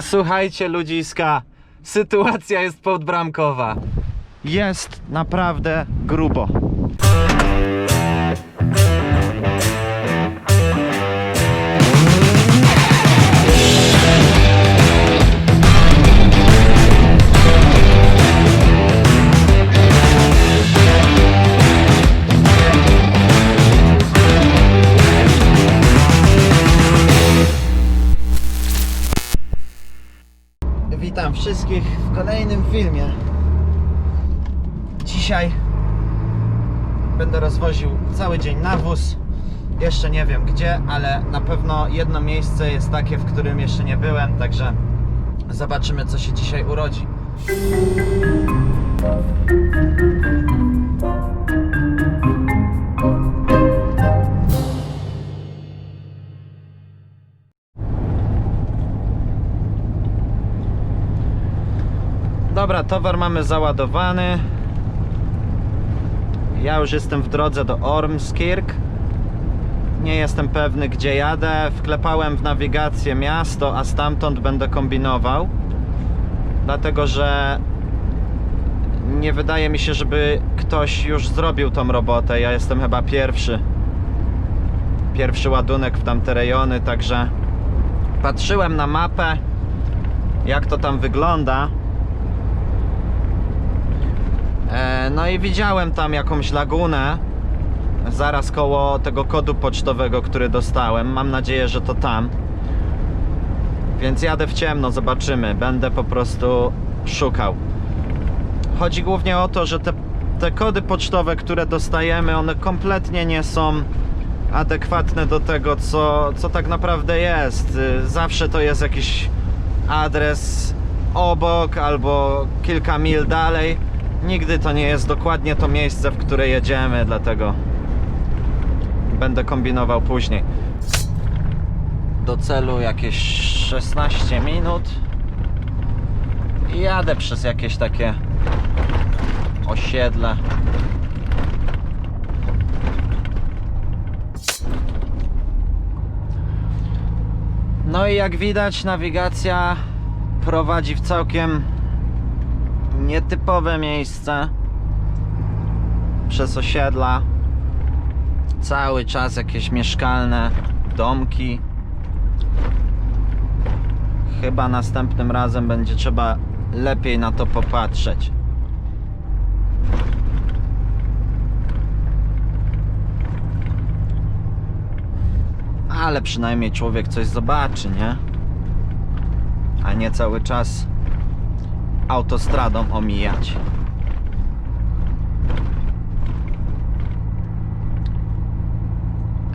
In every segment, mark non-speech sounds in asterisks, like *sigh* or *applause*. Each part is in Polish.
Słuchajcie, ludziska, sytuacja jest podbramkowa. Jest naprawdę grubo. Wszystkich w kolejnym filmie. Dzisiaj będę rozwoził cały dzień nawóz. Jeszcze nie wiem gdzie, ale na pewno jedno miejsce jest takie, w którym jeszcze nie byłem, także zobaczymy co się dzisiaj urodzi. Dobra, towar mamy załadowany. Ja już jestem w drodze do Ormskirk. Nie jestem pewny gdzie jadę. Wklepałem w nawigację miasto, a stamtąd będę kombinował. Dlatego, że nie wydaje mi się, żeby ktoś już zrobił tą robotę. Ja jestem chyba pierwszy. Pierwszy ładunek w tamte rejony, także patrzyłem na mapę, jak to tam wygląda. E, No i widziałem tam jakąś lagunę zaraz koło tego kodu pocztowego, który dostałem. Mam nadzieję, że to tam. Więc jadę w ciemno, zobaczymy. Będę po prostu szukał. Chodzi głównie o to, że te, te kody pocztowe, które dostajemy, one kompletnie nie są adekwatne do tego, co, co tak naprawdę jest. Y, Zawsze to jest jakiś adres obok albo kilka mil dalej. Nigdy to nie jest dokładnie to miejsce, w które jedziemy, dlatego będę kombinował później. Do celu jakieś 16 minut. I jadę przez jakieś takie osiedle. No i jak widać, nawigacja prowadzi w całkiem nietypowe miejsce przez osiedla. Cały czas jakieś mieszkalne domki. Chyba następnym razem będzie trzeba lepiej na to popatrzeć. Ale przynajmniej człowiek coś zobaczy, nie? A nie cały czas autostradą omijać.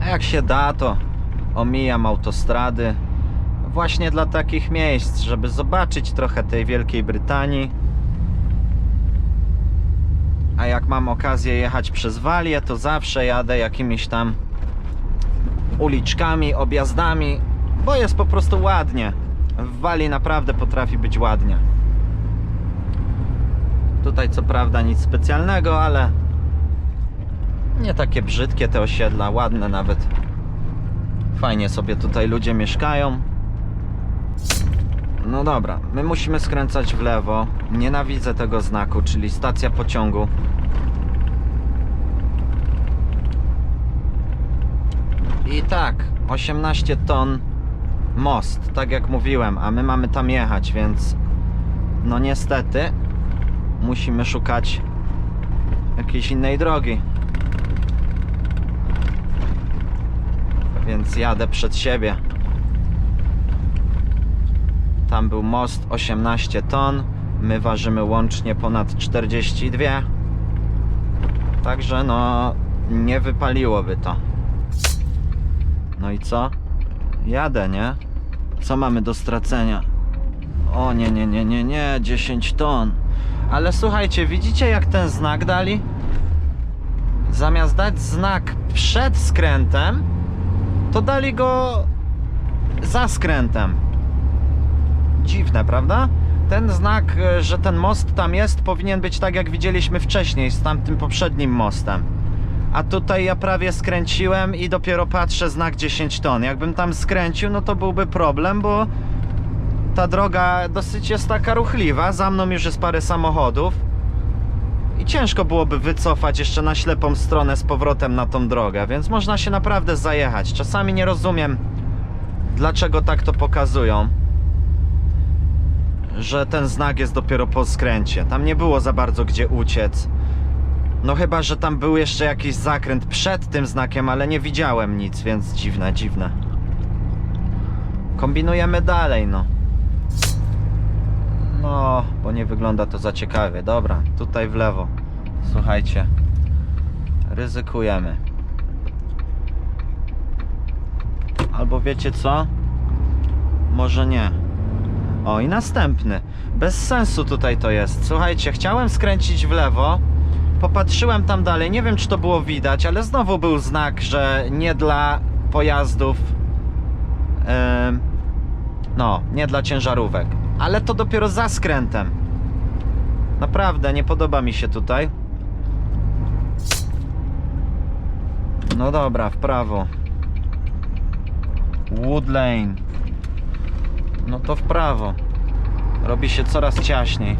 A jak się da, to omijam autostrady właśnie dla takich miejsc, żeby zobaczyć trochę tej Wielkiej Brytanii. A jak mam okazję jechać przez Walię, to zawsze jadę jakimiś tam uliczkami, objazdami, bo jest po prostu ładnie. W Walii naprawdę potrafi być ładnie. Tutaj co prawda nic specjalnego, ale nie takie brzydkie te osiedla, ładne nawet. Fajnie sobie tutaj ludzie mieszkają. No dobra, my musimy skręcać w lewo. Nienawidzę tego znaku, czyli stacja pociągu. I tak, 18 ton most, tak jak mówiłem, a my mamy tam jechać, więc no niestety musimy szukać jakiejś innej drogi. Więc jadę przed siebie. Tam był most 18 ton. My ważymy łącznie ponad 42. Także no nie wypaliłoby to. No i co? Jadę, nie? Co mamy do stracenia? O nie, nie, nie, nie, nie, 10 ton. Ale słuchajcie, widzicie jak ten znak dali? Zamiast dać znak przed skrętem, to dali go za skrętem. Dziwne, prawda? Ten znak, e, że ten most tam jest, powinien być tak jak widzieliśmy wcześniej z tamtym poprzednim mostem. A tutaj ja prawie skręciłem i dopiero patrzę znak 10 ton. Jakbym tam skręcił, no to byłby problem, bo ta droga dosyć jest taka ruchliwa. Za mną już jest parę samochodów. I ciężko byłoby wycofać jeszcze na ślepą stronę z powrotem na tą drogę, więc można się naprawdę zajechać. Czasami nie rozumiem, dlaczego tak to pokazują. Że ten znak jest dopiero po skręcie. Tam nie było za bardzo gdzie uciec. No chyba, że tam był jeszcze jakiś zakręt przed tym znakiem, ale nie widziałem nic, więc dziwne, dziwne. Kombinujemy dalej, no. Nie wygląda to za ciekawie. Dobra, tutaj w lewo. Słuchajcie. Ryzykujemy. Albo wiecie co? Może nie. O, i następny. Bez sensu tutaj to jest. Słuchajcie, chciałem skręcić w lewo. Popatrzyłem tam dalej. Nie wiem, czy to było widać, ale znowu był znak, że nie dla pojazdów. em, no, nie dla ciężarówek. Ale to dopiero za skrętem. Naprawdę, nie podoba mi się tutaj. No dobra, w prawo. Wood Lane. No to w prawo. Robi się coraz ciaśniej.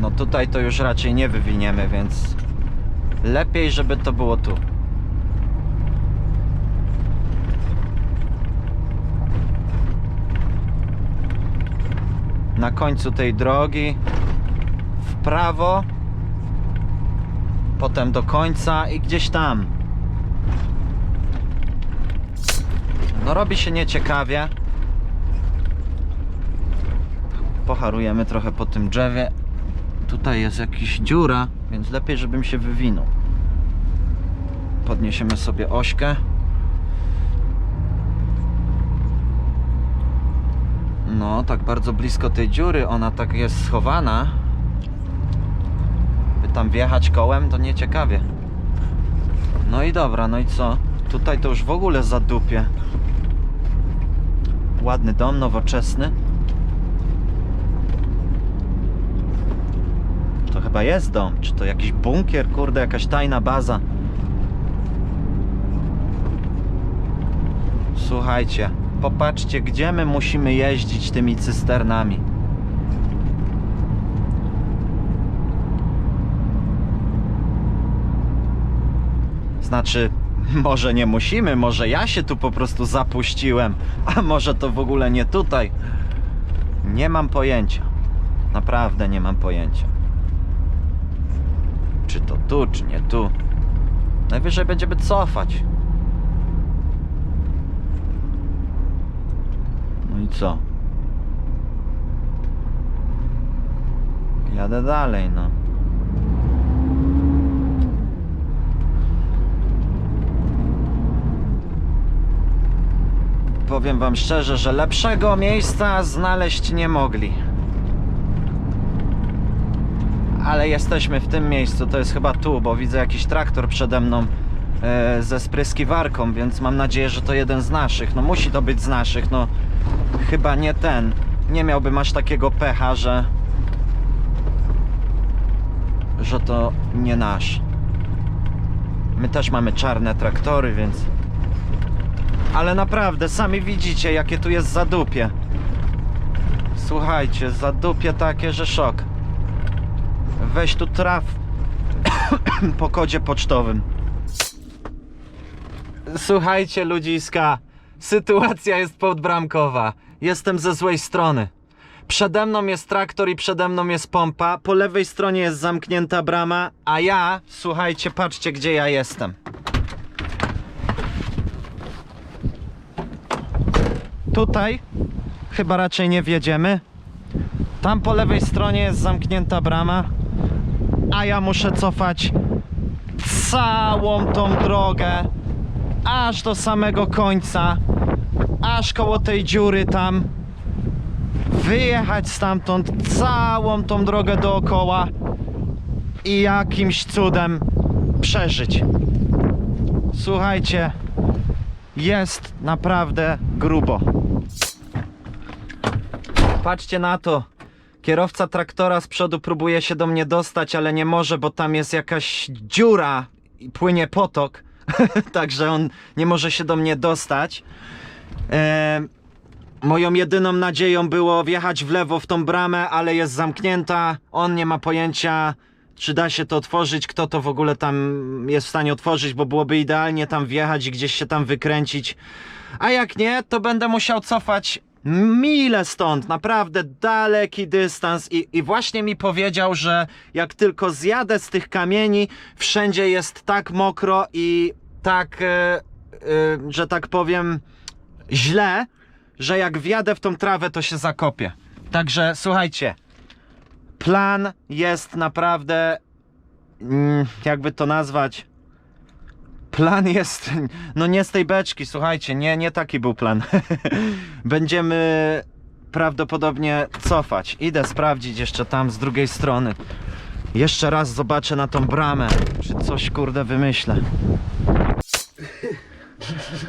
No tutaj to już raczej nie wywiniemy, więc lepiej, żeby to było tu. Na końcu tej drogi w prawo, potem do końca i gdzieś tam. No robi się nieciekawie. Pocharujemy trochę po tym drzewie. Tutaj jest jakaś dziura, więc lepiej, żebym się wywinął. Podniesiemy sobie ośkę. No, tak bardzo blisko tej dziury, ona tak jest schowana. By tam wjechać kołem, to nieciekawie. No i dobra, no i co? Tutaj to już w ogóle zadupie. Ładny dom, nowoczesny. To chyba jest dom. Czy to jakiś bunkier, kurde, jakaś tajna baza? Słuchajcie, popatrzcie, gdzie my musimy jeździć tymi cysternami. Znaczy, *laughs* może nie musimy, może ja się tu po prostu zapuściłem, a może to w ogóle nie tutaj. Nie mam pojęcia. Naprawdę nie mam pojęcia. Czy to tu, czy nie tu. Najwyżej będziemy cofać. No i co? Jadę dalej, no. Powiem wam szczerze, że lepszego miejsca znaleźć nie mogli. Ale jesteśmy w tym miejscu, to jest chyba tu, bo widzę jakiś traktor przede mną e, ze spryskiwarką, więc mam nadzieję, że to jeden z naszych. No musi to być z naszych, no chyba nie ten. Nie miałbym aż takiego pecha, że że to nie nasz. My też mamy czarne traktory, więc ale naprawdę, sami widzicie, jakie tu jest zadupie. Słuchajcie, zadupie takie, że szok. Weź tu traf *coughs* po kodzie pocztowym. Słuchajcie, ludziska, sytuacja jest podbramkowa. Jestem ze złej strony. Przede mną jest traktor i przede mną jest pompa. Po lewej stronie jest zamknięta brama, a ja, słuchajcie, patrzcie, gdzie ja jestem. Tutaj chyba raczej nie wjedziemy. Tam po lewej stronie jest zamknięta brama, a ja muszę cofać całą tą drogę aż do samego końca, aż koło tej dziury tam. Wyjechać stamtąd całą tą drogę dookoła i jakimś cudem przeżyć. Słuchajcie, jest naprawdę grubo. Patrzcie na to. Kierowca traktora z przodu próbuje się do mnie dostać, ale nie może, bo tam jest jakaś dziura i płynie potok. *laughs* Także on nie może się do mnie dostać. E, moją jedyną nadzieją było wjechać w lewo w tą bramę, ale jest zamknięta. On nie ma pojęcia, czy da się to otworzyć, kto to w ogóle tam jest w stanie otworzyć, bo byłoby idealnie tam wjechać i gdzieś się tam wykręcić. A jak nie, to będę musiał cofać mile stąd, naprawdę daleki dystans i, i właśnie mi powiedział, że jak tylko zjadę z tych kamieni, wszędzie jest tak mokro i tak, e, e, że tak powiem, źle, że jak wjadę w tą trawę, to się zakopię. Także słuchajcie, plan jest naprawdę, mm, jakby to nazwać, plan jest, no nie z tej beczki, słuchajcie, nie, nie taki był plan. *laughs* Będziemy prawdopodobnie cofać. Idę sprawdzić jeszcze tam z drugiej strony. Jeszcze raz zobaczę na tą bramę, czy coś kurde wymyślę.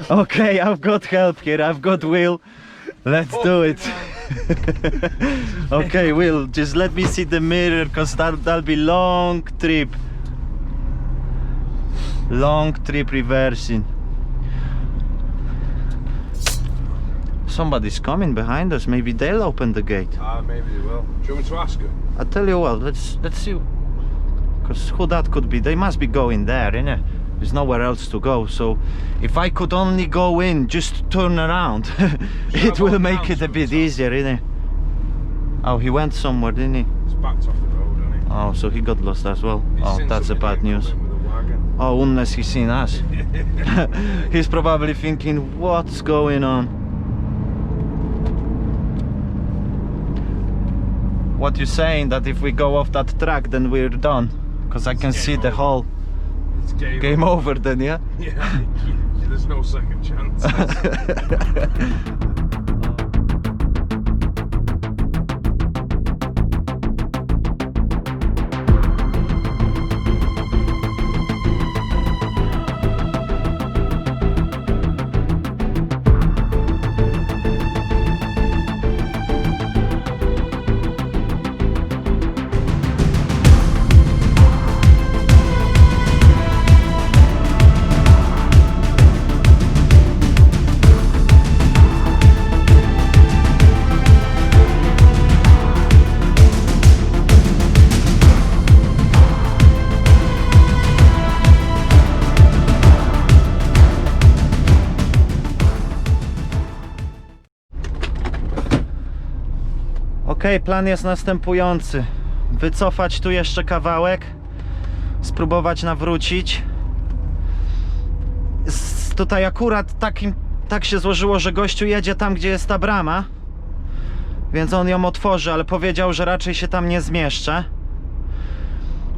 Okay, I've got help here. I've got Will. Let's do it. *laughs* okay, Will, just let me see the mirror because that, that'll be long trip. Long trip reversing. Somebody's coming behind us. Maybe they'll open the gate. Ah, maybe they will. Do you want me to ask him? I tell you what, let's let's see. Because who that could be? They must be going there, innit? There's nowhere else to go. So, if I could only go in, just turn around, *laughs* it will make it a bit easier, innit? Oh, he went somewhere, didn't he? He's backed off the road, hasn't he? Oh, so he got lost as well. He's Oh, that's a somebody bad news. in with a wagon. Oh, unless he's seen us. *laughs* he's probably thinking, what's going on? What you're saying that if we go off that track, then we're done? Because I can see game the whole game, game over then, yeah? *laughs* Yeah, there's no second chance. *laughs* plan jest następujący. Wycofać tu jeszcze kawałek, spróbować nawrócić. Z, tutaj akurat takim, tak się złożyło, że gościu jedzie tam, gdzie jest ta brama. Więc on ją otworzy, ale powiedział, że raczej się tam nie zmieszczę.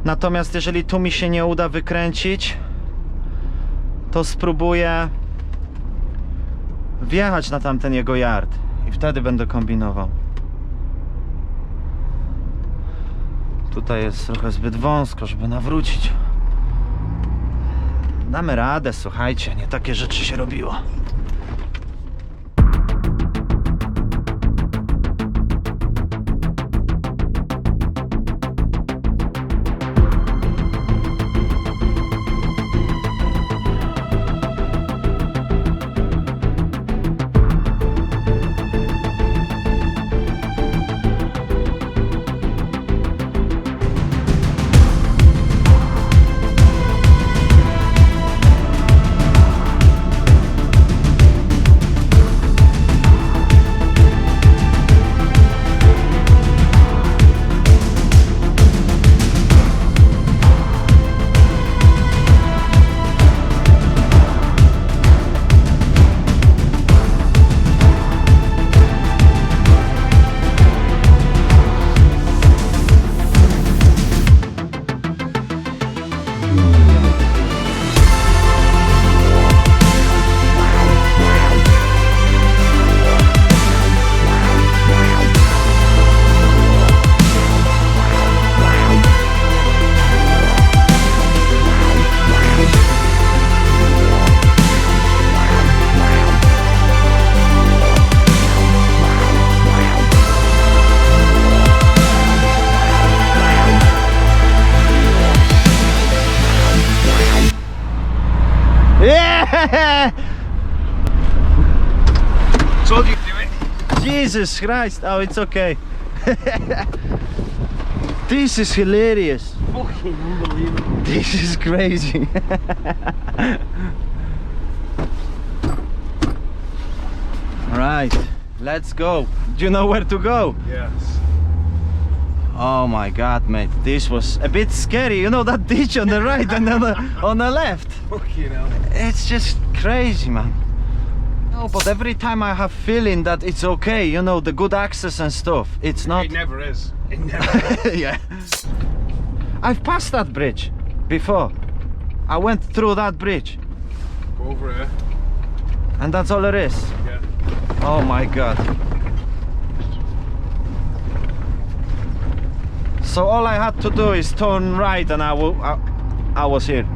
Natomiast jeżeli tu mi się nie uda wykręcić, to spróbuję wjechać na tamten jego yard i wtedy będę kombinował. Tutaj jest trochę zbyt wąsko, żeby nawrócić. Damy radę, słuchajcie, nie takie rzeczy się robiło. Jesus Christ! Oh, it's okay. *laughs* this is hilarious. Fucking unbelievable. This is crazy. *laughs* right, let's go. Do you know where to go? Yes. Oh my god, mate, this was a bit scary. You know that ditch on the right and on the, on the left. *laughs* Fucking hell. It's just crazy, man. No, but every time I have feeling that it's okay, you know, the good access and stuff. It's not. It never is. It *laughs* never is. yeah. I've passed that bridge before. I went through that bridge, Go over here. and that's all it is. Yeah. Oh my god. So all I had to do is turn right, and I, I, I was here.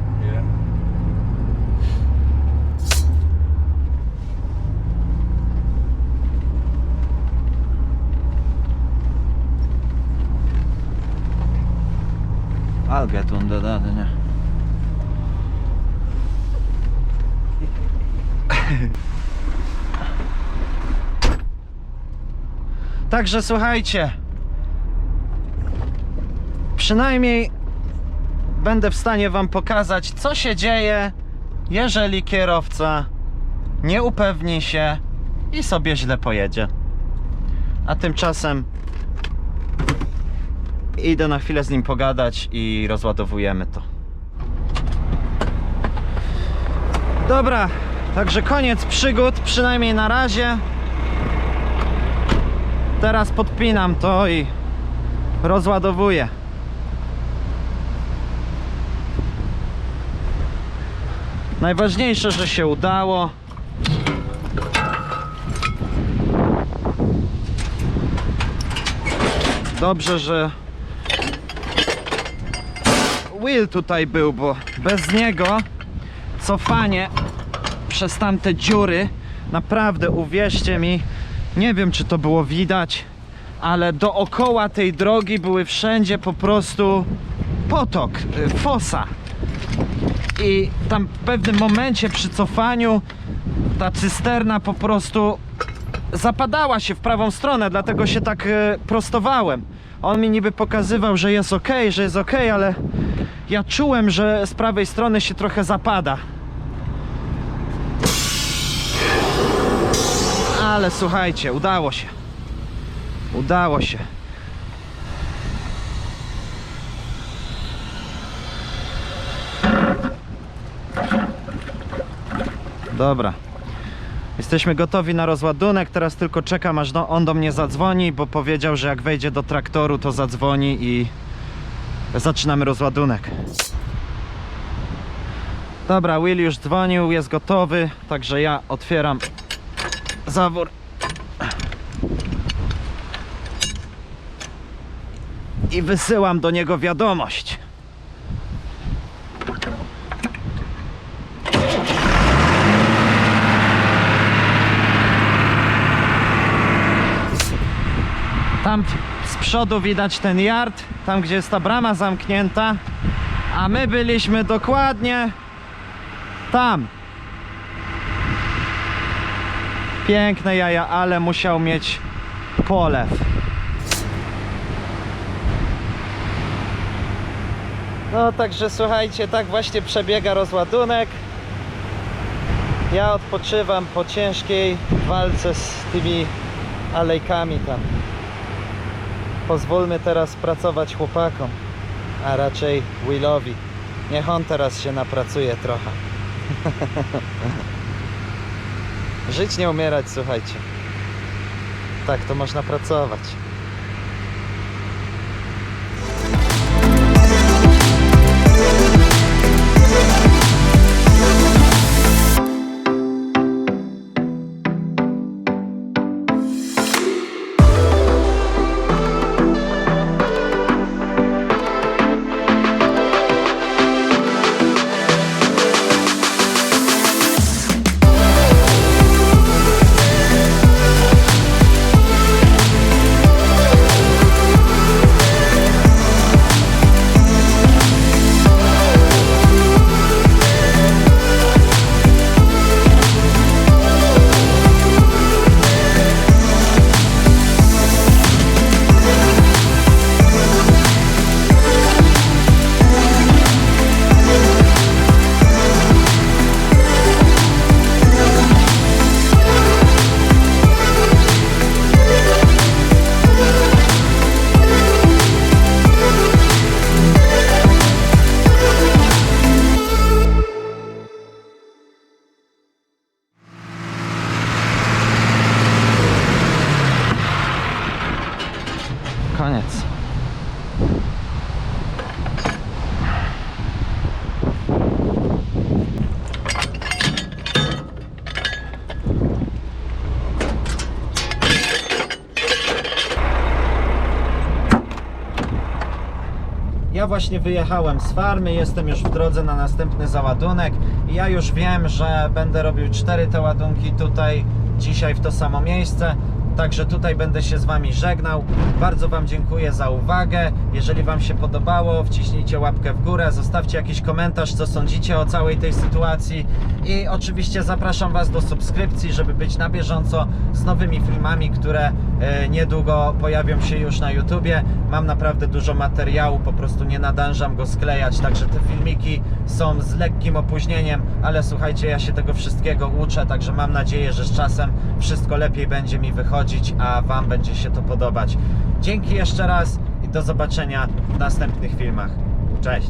I'll get under that, nie? Także słuchajcie. Przynajmniej będę w stanie wam pokazać, co się dzieje, jeżeli kierowca nie upewni się i sobie źle pojedzie. A tymczasem Idę na chwilę z nim pogadać i rozładowujemy to. Dobra, także koniec przygód, przynajmniej na razie. Teraz podpinam to i rozładowuję. Najważniejsze, że się udało. Dobrze, że Will tutaj był, bo bez niego cofanie przez tamte dziury, naprawdę uwierzcie mi, nie wiem czy to było widać, ale dookoła tej drogi były wszędzie po prostu potok, y, fosa. I tam w pewnym momencie przy cofaniu ta cysterna po prostu zapadała się w prawą stronę, dlatego się tak e, prostowałem. On mi niby pokazywał, że jest ok, że jest ok, ale ja czułem, że z prawej strony się trochę zapada. Ale słuchajcie, udało się. Udało się. Dobra. Jesteśmy gotowi na rozładunek, teraz tylko czekam aż do, on do mnie zadzwoni, bo powiedział, że jak wejdzie do traktoru to zadzwoni i zaczynamy rozładunek. Dobra, Will już dzwonił, jest gotowy, także ja otwieram zawór. I wysyłam do niego wiadomość. Tam z przodu widać ten yard, tam gdzie jest ta brama zamknięta, a my byliśmy dokładnie tam. Piękne jaja, ale musiał mieć polew. No także słuchajcie, tak właśnie przebiega rozładunek. Ja odpoczywam po ciężkiej walce z tymi alejkami tam. Pozwólmy teraz pracować chłopakom, a raczej Willowi. Niech on teraz się napracuje trochę. *laughs* Żyć nie umierać, słuchajcie. Tak to można pracować. Koniec. Ja właśnie wyjechałem z farmy, jestem już w drodze na następny załadunek i ja już wiem, że będę robił cztery te ładunki tutaj dzisiaj w to samo miejsce. Także tutaj będę się z Wami żegnał. Bardzo Wam dziękuję za uwagę. Jeżeli Wam się podobało, wciśnijcie łapkę w górę, zostawcie jakiś komentarz, co sądzicie o całej tej sytuacji. I oczywiście zapraszam Was do subskrypcji, żeby być na bieżąco z nowymi filmami, które e, niedługo pojawią się już na YouTubie. Mam naprawdę dużo materiału, po prostu nie nadążam go sklejać, także te filmiki są z lekkim opóźnieniem, ale słuchajcie, ja się tego wszystkiego uczę, także mam nadzieję, że z czasem wszystko lepiej będzie mi wychodzić, a Wam będzie się to podobać. Dzięki jeszcze raz i do zobaczenia w następnych filmach. Cześć!